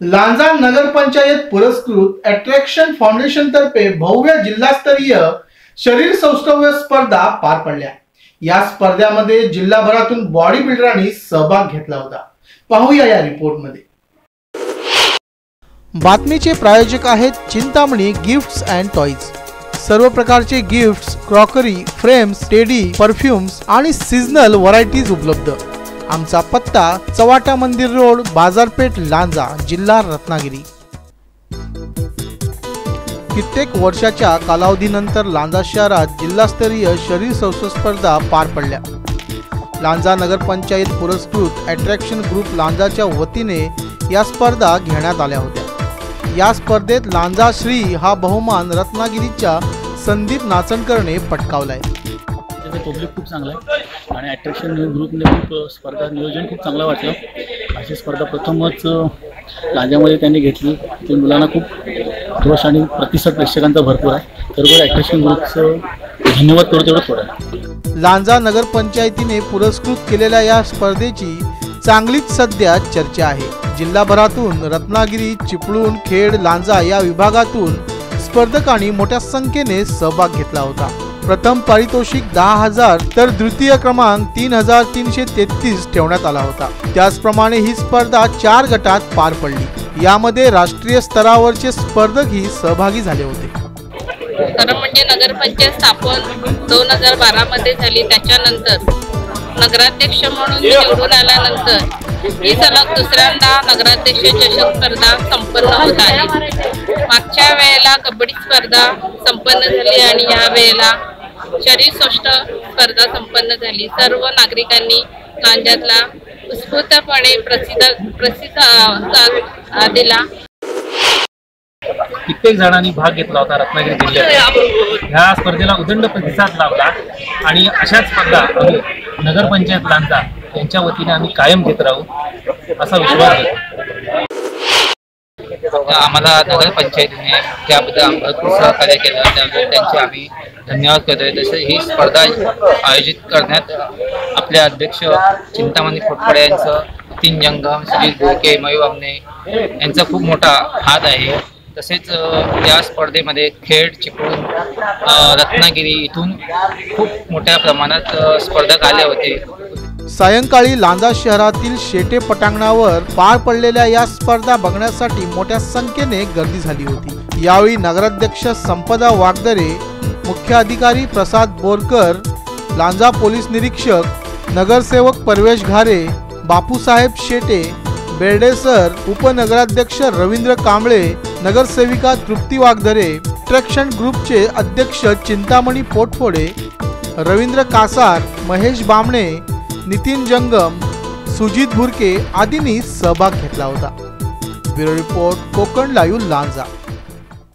लांजा नगरपंचायत पुरस्कृत attraction foundation तर्फे भव्य जिल्हास्तरीय शरीर सौष्ठव्य स्पर्धा पार पडल्या. या स्पर्धेमध्ये जिल्हाभरातून बॉडी बिल्डरांनी सहभाग घेतला होता. पाहूया या रिपोर्टमध्ये बातमीचे प्रायोजक आहेत चिंतामणी गिफ्ट्स अँड टॉईज सर्व प्रकारचे gifts crockery frames teddy perfumes आणि सीझनल व्हरायटीज उपलब्ध. आमचा पत्ता चवाटा मंदिर रोड बाजारपेठ लांजा जिल्हा रत्नागिरी. कित्येक वर्षाच्या कालावधीनंतर लांजा शहरात जिल्हास्तरीय शरीर सौष्ठव स्पर्धा पार पडल्या. लांजा नगरपंचायत पुरस्कृत अट्रॅक्शन ग्रुप लांजाच्या वतीने या स्पर्धा घेण्यात आल्या होत्या. या स्पर्धेत लांजा श्री हा बहुमान रत्नागिरीच्या संदीप नाचणकरने पटकावलाय. ते पब्लिक खूप चांगलं आहे. आणि अट्रॅक्शन ग्रुपने खूप स्पर्धा नियोजन खूप चांगलं वाटलं. अशी स्पर्धा प्रथमच लांजामध्ये त्यांनी घेतली. ते मुलांना खूप जोश आणि प्रतिसाद प्रेक्षकांचा भरपूर आहे. खरोखर अट्रॅक्शन ग्रुपचं धन्यवाद करतो तेवढं थोडं आहे लांजा नगरपंचायतीने पुरस्कृत केलेल्या या स्पर्धेची चांगलीच सध्या चर्चा आहे. जिल्हाभरातून रत्नागिरी चिपळूण खेड लांजा या विभागातून स्पर्धकांनी मोठ्या संख्येने सहभाग घेतला होता. प्रथम पारितोषिक दहा हजार तर द्वितीय क्रमांक तीन हजार तीनशे तेहतीस ठेवण्यात आला होता. त्याचप्रमाणे ही स्पर्धा चार गटात पार पडली. यामध्ये राष्ट्रीय स्तरावरचे स्पर्धकही सहभागी झाले होते. खरं म्हणजे नगरपंचायत स्थापन दोन हजार बारामध्ये झाली. त्याच्यानंतर नगराध्यक्ष म्हणून निवडून आल्यानंतर ही सलग दुसऱ्यांदा नगराध्यक्ष चषक स्पर्धा संपन्न होत आहे. मागच्या वेळेला कबड्डी स्पर्धा संपन्न झाली आणि या वेळेला शरीर सोष्ट स्पर्धा संपन्न झाली. सर्व नागरिकांनी लांजातला उत्स्फूर्तपणे प्रसिद्ध प्रसिद्ध दिला. कित्येक जणांनी भाग घेतला होता रत्नागिरी जिल्ह्यात. ह्या स्पर्धेला उदंड प्रतिसाद लाभला आणि अशाच स्पर्धा आम्ही नगरपंचायत लांजा यांच्या वतीने आम्ही कायम घेत राहू असा विश्वास आहे. आम्हाला नगरपंचायतीने त्याबद्दल आम्हाला खूप सहकार्य केलं त्याबद्दल त्यांचे आम्ही धन्यवाद करतोय. तसे ही स्पर्धा आयोजित करण्यात आपले अध्यक्ष चिंतामणी फटफडे यांचं तीन जंगम सुजित गोके मयूर यांचा खूप मोठा हात आहे. तसेच या स्पर्धेमध्ये खेड चिपळूण रत्नागिरी इथून खूप मोठ्या प्रमाणात स्पर्धक आले होते. सायंकाळी लांजा शहरातील शेटे पटांगणावर पार पडलेल्या या स्पर्धा बघण्यासाठी मोठ्या संख्येने गर्दी झाली होती. यावेळी नगराध्यक्ष संपदा वागदरे मुख्य अधिकारी प्रसाद बोरकर लांजा पोलीस निरीक्षक नगरसेवक परवेश घारे बापूसाहेब शेटे बेर्डे सर उपनगराध्यक्ष रवींद्र कांबळे नगरसेविका तृप्ती वाघदरे अट्रॅक्शन ग्रुपचे अध्यक्ष चिंतामणी पोटफोडे रवींद्र कासार महेश बामणे नितीन जंगम सुजित भुरके आदींनी सहभाग घेतला होता. Bureau report Konkan live Lanja.